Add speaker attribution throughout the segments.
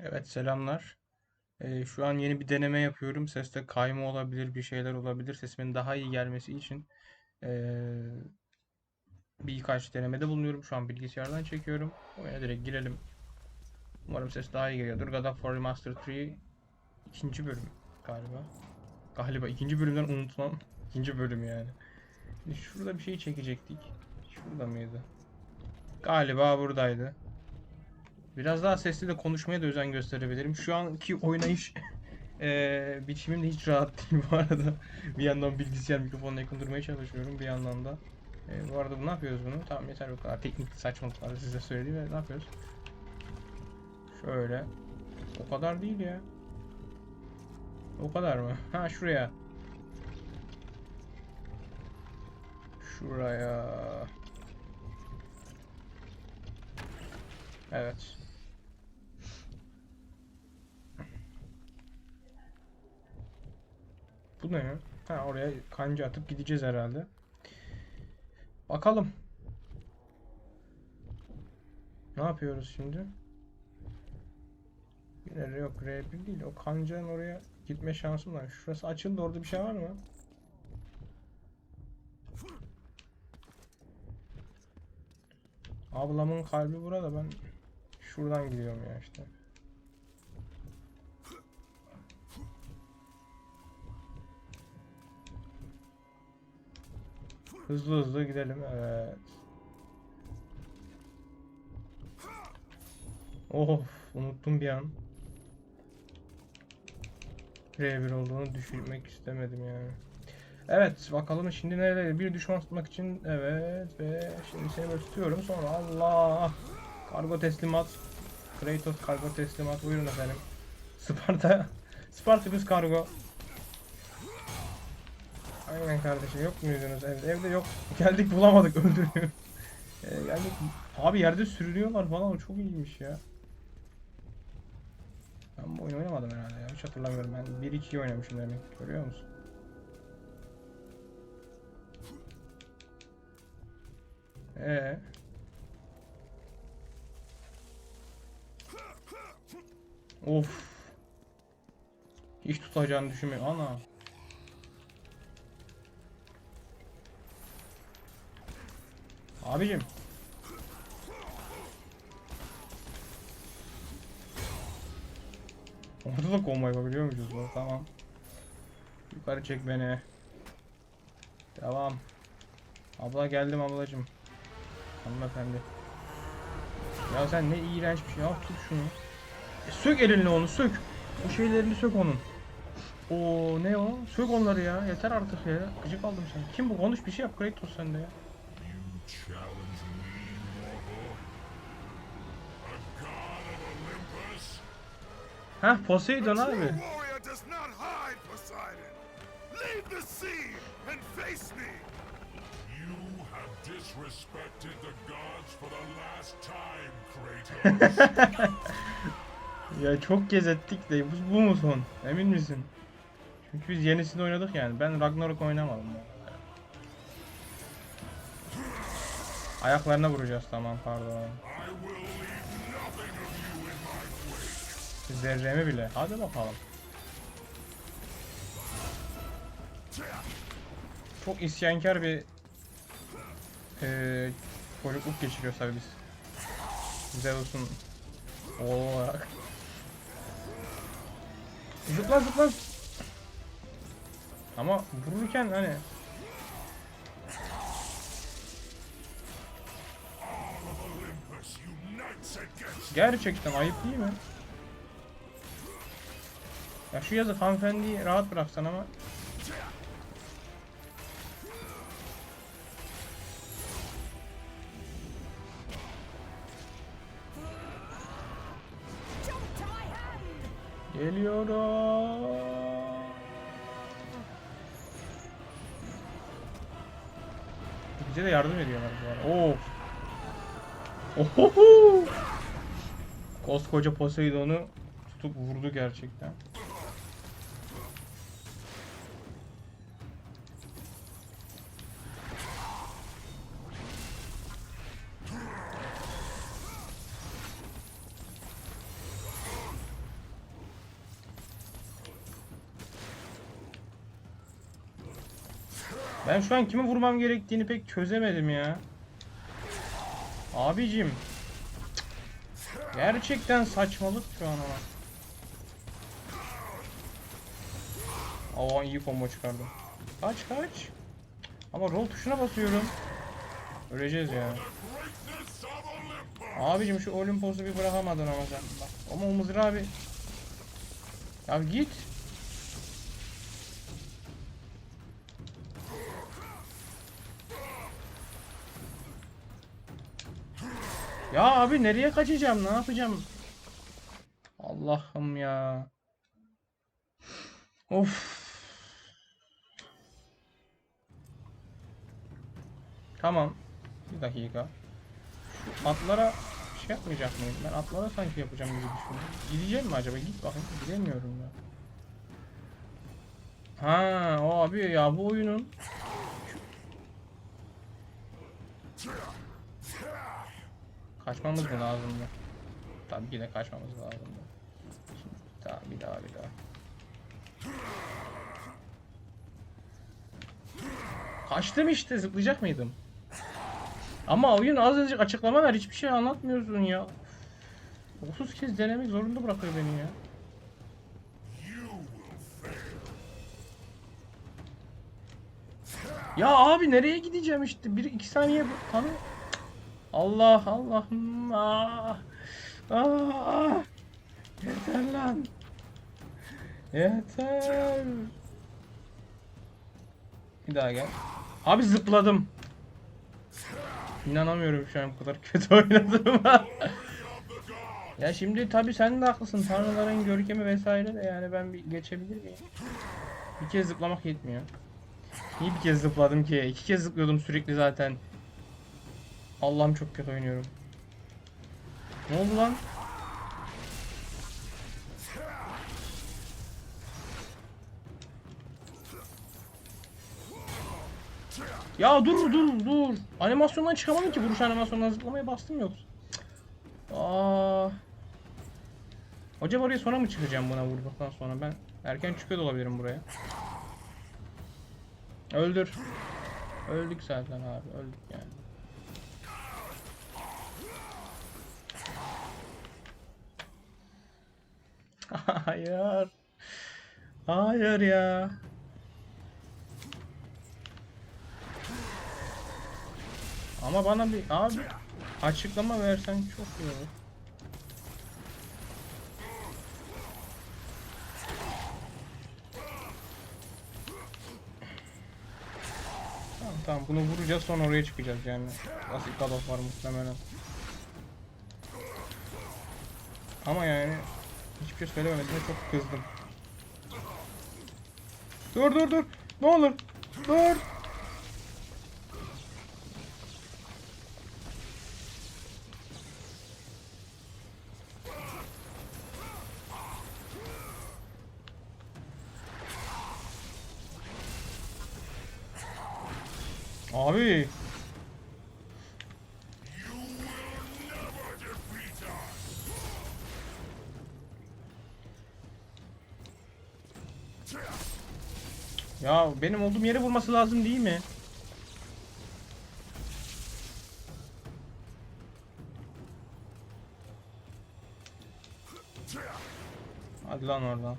Speaker 1: Evet selamlar. Ee, şu an yeni bir deneme yapıyorum. Seste kayma olabilir, bir şeyler olabilir. Sesimin daha iyi gelmesi için ee, birkaç denemede bulunuyorum. Şu an bilgisayardan çekiyorum. Oyuna direkt girelim. Umarım ses daha iyi geliyordur. God of War Remastered 3 ikinci bölüm galiba. Galiba ikinci bölümden unutulan ikinci bölüm yani. Şurada bir şey çekecektik. Şurada mıydı? Galiba buradaydı. Biraz daha sesli de konuşmaya da özen gösterebilirim. Şu anki oynayış eee biçimim de hiç rahat değil bu arada. Bir yandan bilgisayar mikrofonuna yakın durmaya çalışıyorum. Bir yandan da. Eee, bu arada bu ne yapıyoruz bunu? Tamam yeter bu kadar. Teknik saçmalıkları size söyleyeyim ve ne yapıyoruz? Şöyle. O kadar değil ya. O kadar mı? Ha şuraya. Şuraya. Evet. Bu ne ya? Ha oraya kanca atıp gideceğiz herhalde. Bakalım. Ne yapıyoruz şimdi? Yine yok R1 değil. O kancanın oraya gitme şansım var. Şurası açıldı. Orada bir şey var mı? Ablamın kalbi burada. Ben şuradan gidiyorum ya işte. Hızlı hızlı gidelim. Evet. Of, unuttum bir an. R1 olduğunu düşürmek istemedim yani. Evet, bakalım şimdi nerede? Bir düşman tutmak için evet ve şimdi seni böyle tutuyorum sonra Allah kargo teslimat Kratos kargo teslimat buyurun efendim. Sparta Spartacus kargo Aynen kardeşim yok muydunuz evde? Evde yok. Geldik bulamadık öldürüyor. Ee, geldik. Abi yerde sürünüyorlar falan çok iyiymiş ya. Ben bu oyunu oynamadım herhalde ya. Hiç hatırlamıyorum ben. 1-2'yi oynamışım demek. Görüyor musun? Ee. Of. Hiç tutacağını düşünmüyorum. Ana. Abicim. Orada da combo yapabiliyor muyuz? Tamam. Yukarı çek beni. Devam. Abla geldim ablacım. Hanımefendi. Ya sen ne iğrenç bir şey. Al tut şunu. E, sök elinle onu sök. O şeylerini sök onun. O ne o? Sök onları ya. Yeter artık ya. Gıcık aldım sen. Kim bu? Konuş bir şey yap. Kratos sen de ya. Heh Poseidon abi. Ya çok gezettik de bu, bu mu son? Emin misin? Çünkü biz yenisini oynadık yani. Ben Ragnarok oynamadım. Ayaklarına vuracağız tamam pardon. Zerremi bile. Hadi bakalım. Çok isyankar bir eee çocukluk geçiriyoruz tabii biz. Zeus'un oğlu olarak. Zıpla zıpla. Ama vururken hani gerçekten ayıp değil mi? Ya şu yazık hanımefendiyi rahat bıraksan ama Bize de yardım ediyorlar bu arada. Of. Ohoho. Koskoca Poseidon'u tutup vurdu gerçekten. Şu an kime vurmam gerektiğini pek çözemedim ya. Abicim. Gerçekten saçmalık şu an ama. Aa iyi combo çıkardım. Kaç kaç. Ama roll tuşuna basıyorum. Öleceğiz ya. Abicim şu Olimpos'u bir bırakamadın ama sen. Bak. Ama o mızrağı abi. Ya git. Ya abi nereye kaçacağım? Ne yapacağım? Allah'ım ya. Of. Tamam. Bir dakika. Şu atlara şey yapmayacak mıyım? Ben atlara sanki yapacağım gibi düşünüyorum. Gideceğim mi acaba? Git bakayım. Gidemiyorum ya. Ha, o abi ya bu oyunun kaçmamız mı lazımdı? Tabii ki de kaçmamız lazımdı. Şimdi bir daha bir daha bir daha. Kaçtım işte zıplayacak mıydım? Ama oyun azıcık açıklama ver hiçbir şey anlatmıyorsun ya. 30 kez denemek zorunda bırakıyor beni ya. Ya abi nereye gideceğim işte? Bir iki saniye tanı. Allah Allah'ım. Ah. Ah. Yeter lan. Yeter. Bir daha gel. Abi zıpladım. İnanamıyorum şu an bu kadar kötü oynadığıma. ya şimdi tabi sen de haklısın. Tanrıların görkemi vesaire de yani ben bir geçebilir miyim? Bir kez zıplamak yetmiyor. Niye bir kez zıpladım ki? İki kez zıplıyordum sürekli zaten. Allah'ım çok kötü oynuyorum. Ne oldu lan? Ya dur dur dur. Animasyondan çıkamadım ki vuruş animasyonundan zıplamaya bastım. Cık. Aa. Acaba oraya sonra mı çıkacağım buna vurduktan sonra ben erken çıkıyor da olabilirim buraya. Öldür. Öldük zaten abi öldük yani. Hayır. Hayır ya. Ama bana bir abi açıklama versen çok iyi olur. Tamam tamam bunu vuracağız sonra oraya çıkacağız yani. God of var muhtemelen. Ama yani hiçbir şey söylememediğine çok kızdım. Dur dur dur. Ne olur. Dur. Benim olduğum yere vurması lazım değil mi? Hadi lan oradan.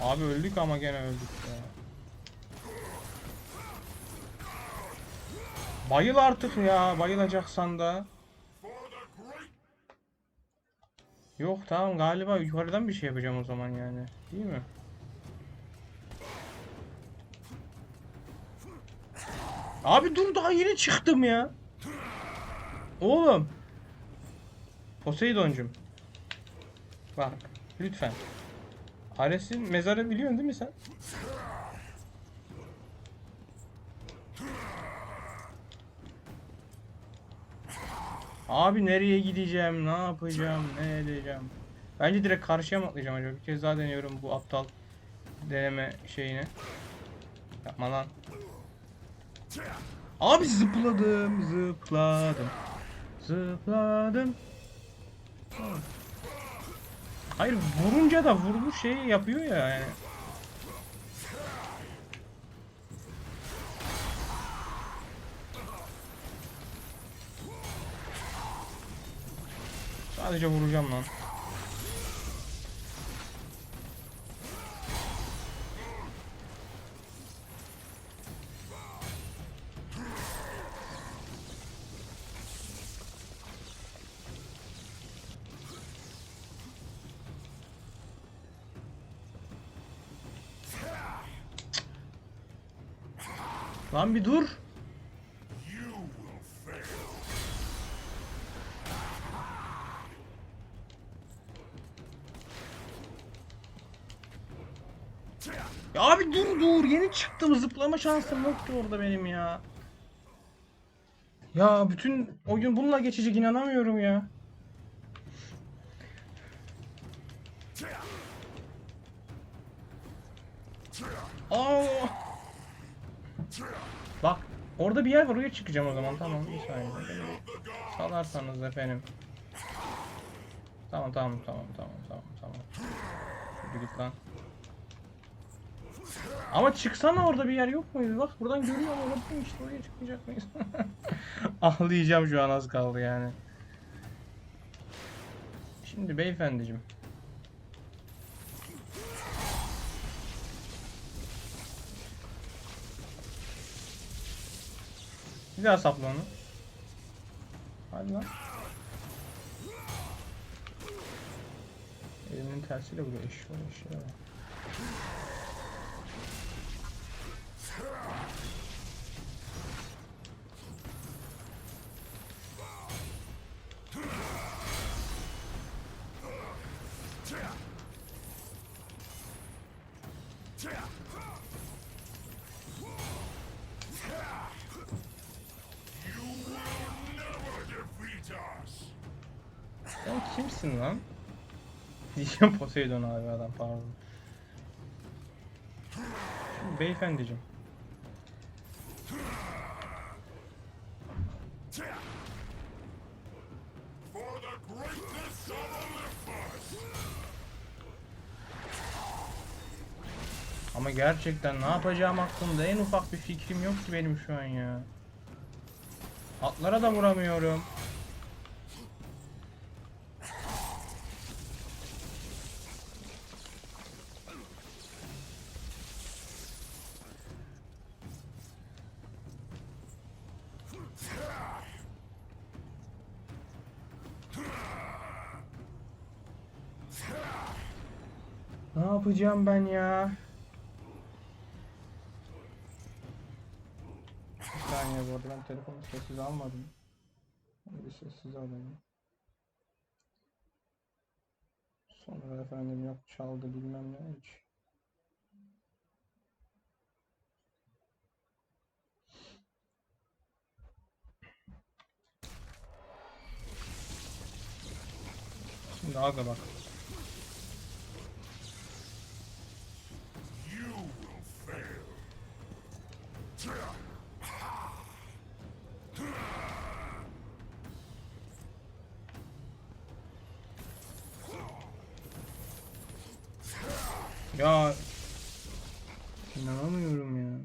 Speaker 1: Abi öldük ama gene öldük ya. Bayıl artık ya, bayılacaksan da. Yok tamam galiba yukarıdan bir şey yapacağım o zaman yani. Değil mi? Abi dur daha yeni çıktım ya. Oğlum. Poseidon'cum. Bak lütfen. Ares'in mezarı biliyorsun değil mi sen? Abi nereye gideceğim? Ne yapacağım? Ne edeceğim? Bence direkt karşıya mı atlayacağım acaba? Bir kez daha deniyorum bu aptal deneme şeyini. Yapma lan. Abi zıpladım, zıpladım. Zıpladım. Hayır vurunca da vurmuş şeyi yapıyor ya yani. Sadece vuracağım lan. Lan bir dur. Yeni çıktım zıplama şansım yoktu orada benim ya. Ya bütün oyun bununla geçecek inanamıyorum ya. Aa! Bak orada bir yer var oraya çıkacağım o zaman tamam bir saniye. Salarsanız efendim. Tamam tamam tamam tamam tamam tamam. Şurada git lan. Ama çıksana orada bir yer yok muydu? Bak buradan görüyorum bakayım işte oraya çıkmayacak mıyız? Ağlayacağım şu an az kaldı yani. Şimdi beyefendicim. Bir daha sapla onu. Hadi lan. Elimin tersiyle vuruyor. Eşşoğlu eşşoğlu. Poseidon abi adam pardon. Beyefendicim. Ama gerçekten ne yapacağım aklımda en ufak bir fikrim yok ki benim şu an ya. Atlara da vuramıyorum. Yapacağım ben ya? Bir saniye bu arada ben telefonu sessiz almadım. Bir sessiz alayım. Sonra efendim yok çaldı bilmem ne hiç. Şimdi aga bak. Ya inanamıyorum ya.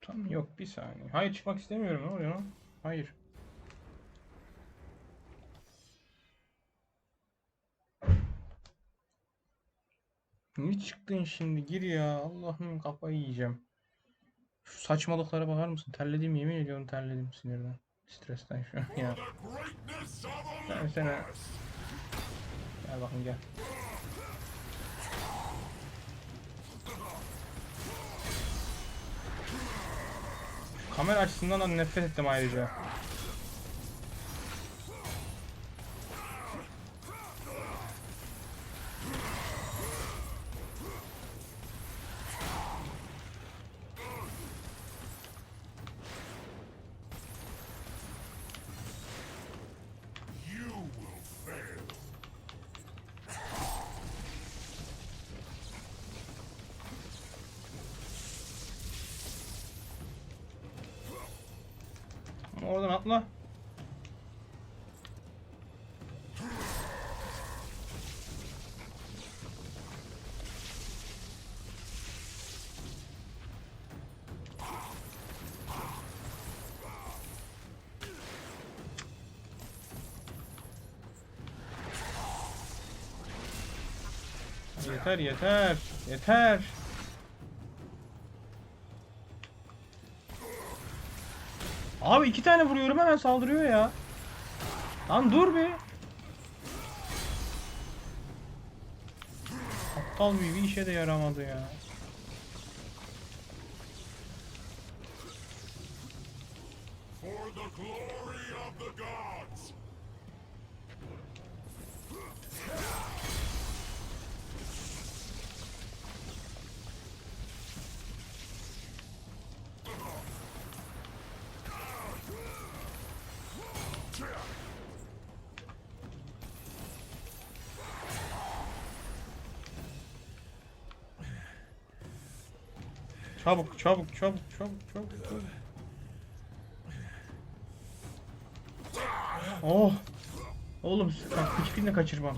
Speaker 1: Tam yok bir saniye. Hayır çıkmak istemiyorum. Ne oluyor? Hayır. Niye çıktın şimdi? Gir ya. Allah'ım kafayı yiyeceğim. Şu saçmalıklara bakar mısın? Terledim yemin ediyorum terledim sinirden. Stresten şu an ya. Ben. Gel bakın gel. Kamera açısından da nefret ettim ayrıca. Yeter yeter. Yeter. Abi iki tane vuruyorum hemen saldırıyor ya. Lan dur bir. Aptal bir, işe de yaramadı ya. Çabuk çabuk çabuk çabuk çabuk. Oh. Oğlum hiçbirini kaçırmam.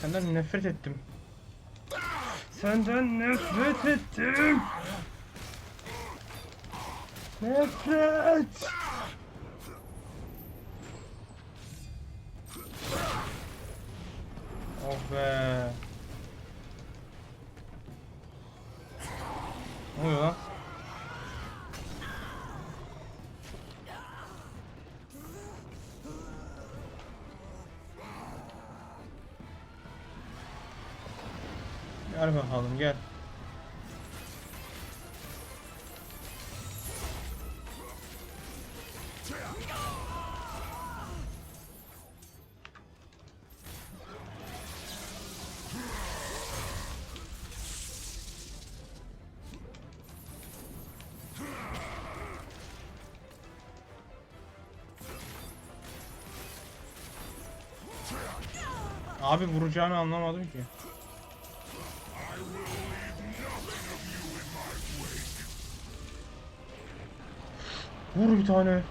Speaker 1: Senden nefret ettim. Senden nefret ettim. Nefret. Oh be. Ne oluyor lan? Gel bakalım gel. Abi vuracağını anlamadım ki. Vur bir tane.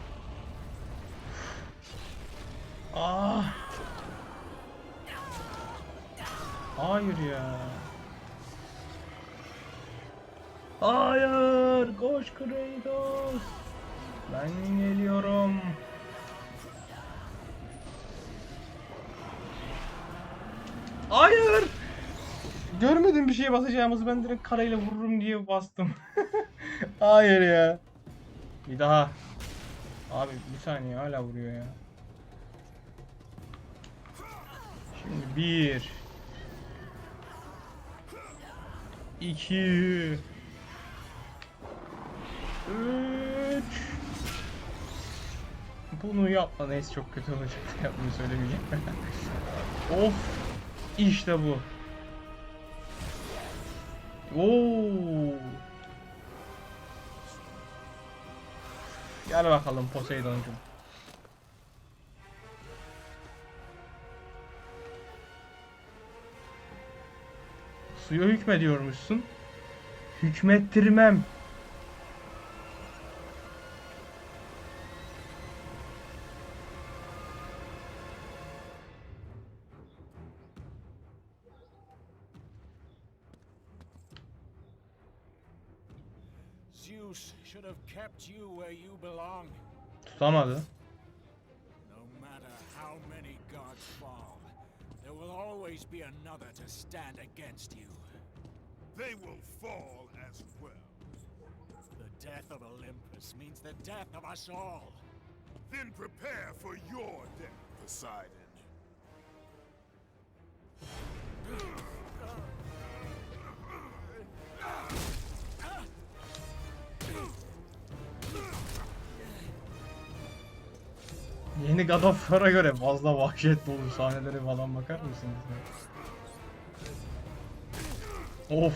Speaker 1: Bir şeye basacağımızı ben direkt karayla vururum diye bastım. Hayır ya. Bir daha. Abi bir saniye hala vuruyor ya. Şimdi bir. iki, Üç. Bunu yapma neyse çok kötü olacak. Bunu söylemeyeceğim. of. İşte bu. Oo. Gel bakalım Poseidon'cum. Suya hükmediyormuşsun. Hükmettirmem.
Speaker 2: Zeus should have kept you where you belong.
Speaker 1: Tutamadı.
Speaker 2: No matter how many gods fall, there will always be another to stand against you.
Speaker 3: They will fall as well.
Speaker 2: The death of Olympus means the death of us all.
Speaker 3: Then prepare for your death, Poseidon.
Speaker 1: Yeni God of War'a göre fazla vahşet dolu sahnelere falan bakar mısınız? Of.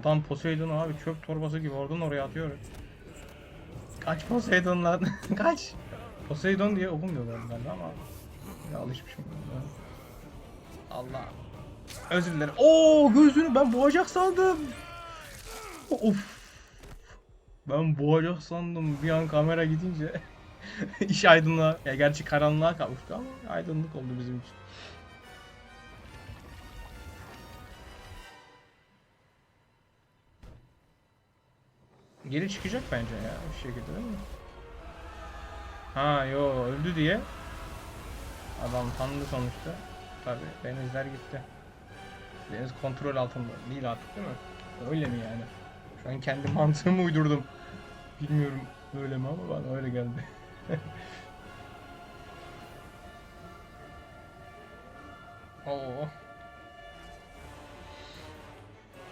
Speaker 1: Adam Poseidon abi çöp torbası gibi oradan oraya atıyor. Kaç Poseidon lan? Kaç? Poseidon diye okumuyorlar galiba ama ya alışmışım. ben. Allah. Özür dilerim. Oo gözünü ben boğacak sandım. Of. Ben boğacak sandım. Bir an kamera gidince iş aydınlığa, ya gerçi karanlığa kavuştu ama aydınlık oldu bizim için. Geri çıkacak bence ya bir şekilde değil mi? Ha yo öldü diye adam tanıdı sonuçta. Tabi denizler gitti. Deniz kontrol altında değil artık değil mi? Öyle mi yani? Şu an kendi mantığımı uydurdum. Bilmiyorum öyle mi ama bana öyle geldi. Oo.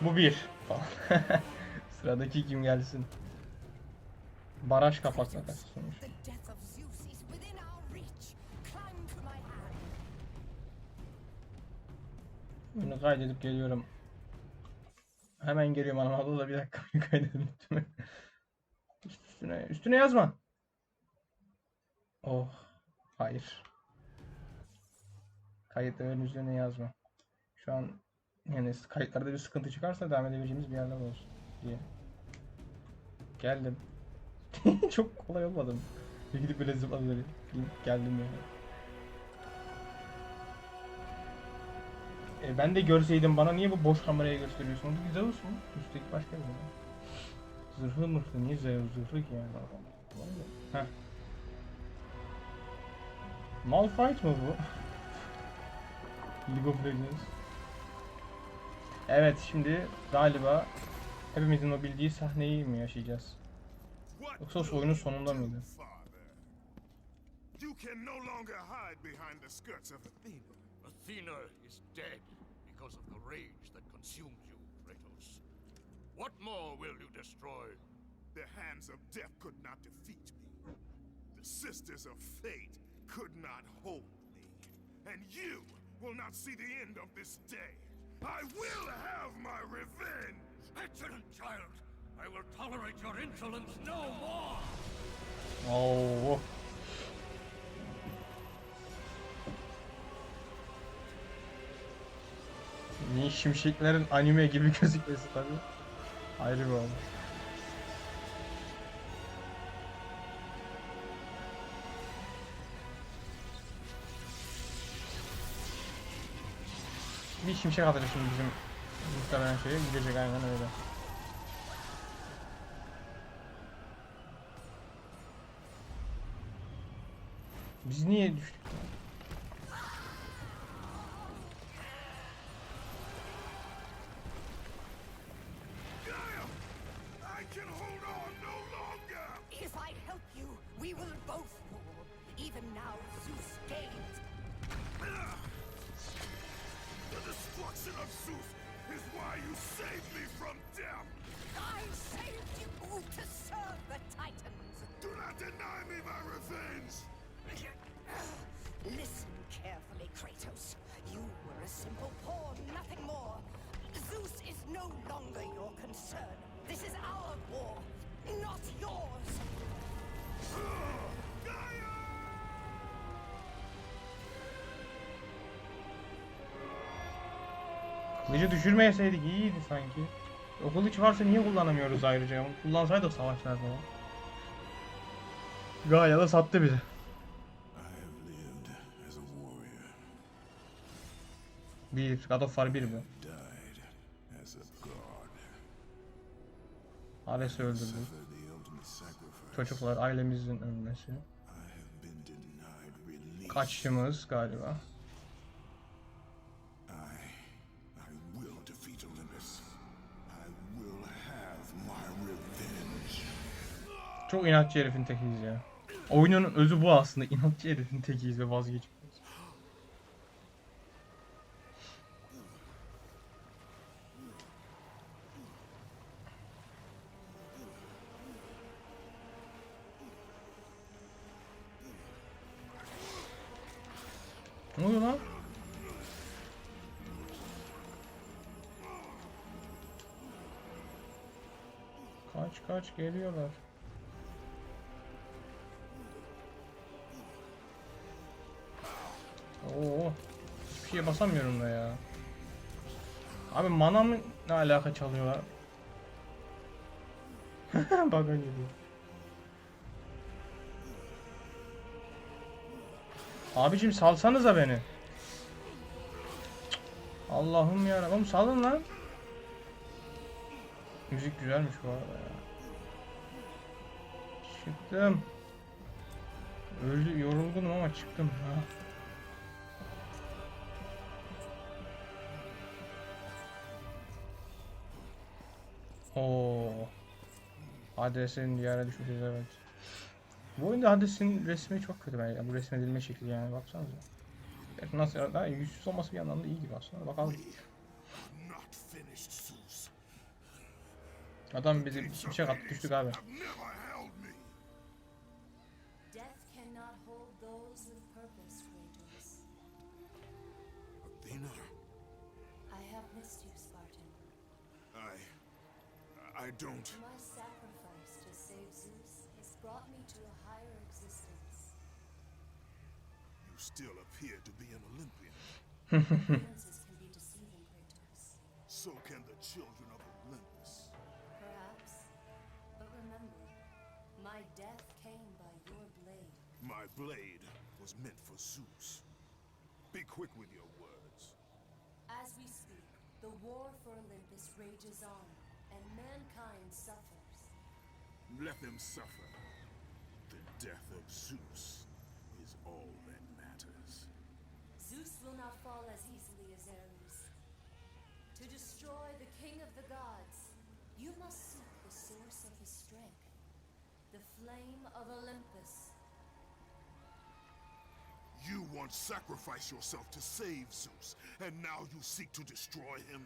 Speaker 1: Bu bir falan. Sıradaki kim gelsin? Baraj kapatmak sonuç. Bunu kaydedip geliyorum. Hemen geliyorum anam da bir dakika bunu kaydedip üstüne. Üstüne, yazma. Oh. Hayır. Kayıtların üzerine yazma. Şu an yani kayıtlarda bir sıkıntı çıkarsa devam edebileceğimiz bir yerler olsun diye. Geldim. Çok kolay olmadı mı? Bir gidip böyle zıpladım. Geldim yani. E, ben de görseydim bana niye bu boş kameraya gösteriyorsun? Güzel olsun. Üstteki başka bir şey. Zırhlı mırhlı niye zırhlı zırhlı ki yani? Heh. Malphite mı bu? League of Legends. Evet şimdi galiba hepimizin o bildiği sahneyi mi yaşayacağız? Yoksa oyunun sonunda mıydı?
Speaker 3: You can no longer hide behind the skirts of Athena.
Speaker 4: Athena is dead because of the rage that consumed you, Kratos. What more will you destroy?
Speaker 3: The hands of death could not defeat me. The sisters of fate could not hold me. And you will not see the end of this day. I will have my revenge!
Speaker 4: Excellent child! I will tolerate your insolence no more!
Speaker 1: Oo. Niye şimşeklerin anime gibi gözükmesi tabi. Ayrı bir olay. Bir şimşek atacak şimdi bizim muhtemelen şeye gidecek aynen öyle. Biz niye düştük?
Speaker 3: No longer
Speaker 5: your concern. This is our war, not yours.
Speaker 1: Kılıcı düşürmeyeseydik iyiydi sanki. O kılıç varsa niye kullanamıyoruz ayrıca? Onu kullansaydık savaşlarda falan. Gaia da sattı bizi. Bir, God of War 1 bu. Ares'i öldürdü. Çocuklar, ailemizin ölmesi. Kaçışımız galiba. Çok inatçı herifin tekiyiz ya. Oyunun özü bu aslında. İnatçı herifin tekiyiz ve vazgeçmiyoruz. Geliyorlar. Oo. Hiçbir şeye basamıyorum da ya. Abi mana mı ne alaka çalıyorlar? Bak öyle diyor. Abicim salsanıza beni. Allah'ım ya. Oğlum salın lan. Müzik güzelmiş bu arada ya. Çıktım. Öldü, yorulgunum ama çıktım. Ha. Oo. Hades'in diyara düşmüşüz evet. Bu oyunda Hades'in resmi çok kötü bence. Bu resmedilme şekli yani baksanıza. Evet, Nasıl daha yüzsüz olması bir yandan da iyi gibi aslında. Bakalım. Adam bizi şey attı düştük abi.
Speaker 6: I
Speaker 3: don't.
Speaker 6: My sacrifice to save Zeus has brought me to a higher existence.
Speaker 3: You still appear to be an Olympian.
Speaker 6: Appearances can be deceiving, Kratos.
Speaker 3: So can the children of Olympus.
Speaker 6: Perhaps. But remember, my death came by your blade.
Speaker 3: My blade was meant for Zeus. Be quick with your words.
Speaker 6: As we speak, the war for Olympus rages on, and mankind suffers.
Speaker 3: Let them suffer. The death of Zeus is all that matters.
Speaker 6: Zeus will not fall as easily as Ares. To destroy the king of the gods, you must seek the source of his strength, the flame of Olympus.
Speaker 3: You once sacrificed yourself to save Zeus, and now you seek to destroy him?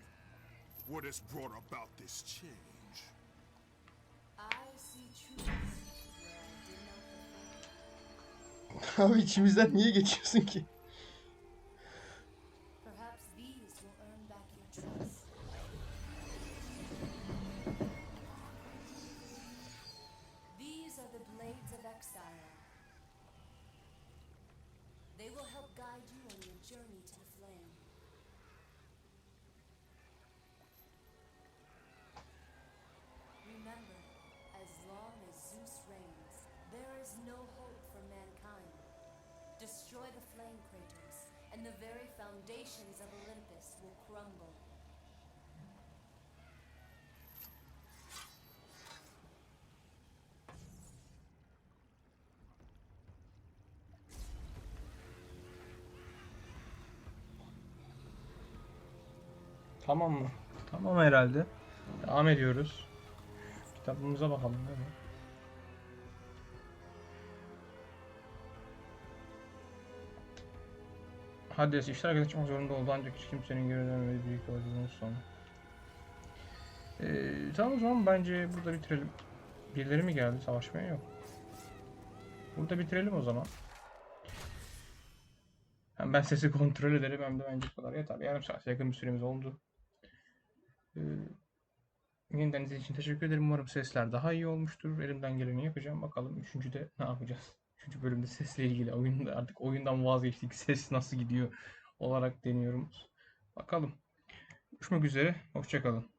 Speaker 3: What has brought about this change?
Speaker 1: Abi içimizden niye geçiyorsun ki? Tamam mı? Tamam herhalde. Devam ediyoruz. Kitabımıza bakalım değil mi? Hades işler açmak zorunda oldu ancak hiç kimsenin geri dönmediği büyük yolculuğun sonu. Ee, tamam o zaman bence burada bitirelim. Birileri mi geldi? Savaşmaya yok. Burada bitirelim o zaman. Hem ben sesi kontrol ederim hem de bence bu kadar yeter. Yarım saat yakın bir süremiz oldu. Ee, yeniden için teşekkür ederim. Umarım sesler daha iyi olmuştur. Elimden geleni yapacağım. Bakalım üçüncüde ne yapacağız? Üçüncü bölümde sesle ilgili oyunda artık oyundan vazgeçtik. Ses nasıl gidiyor olarak deniyorum. Bakalım. Görüşmek üzere. Hoşçakalın.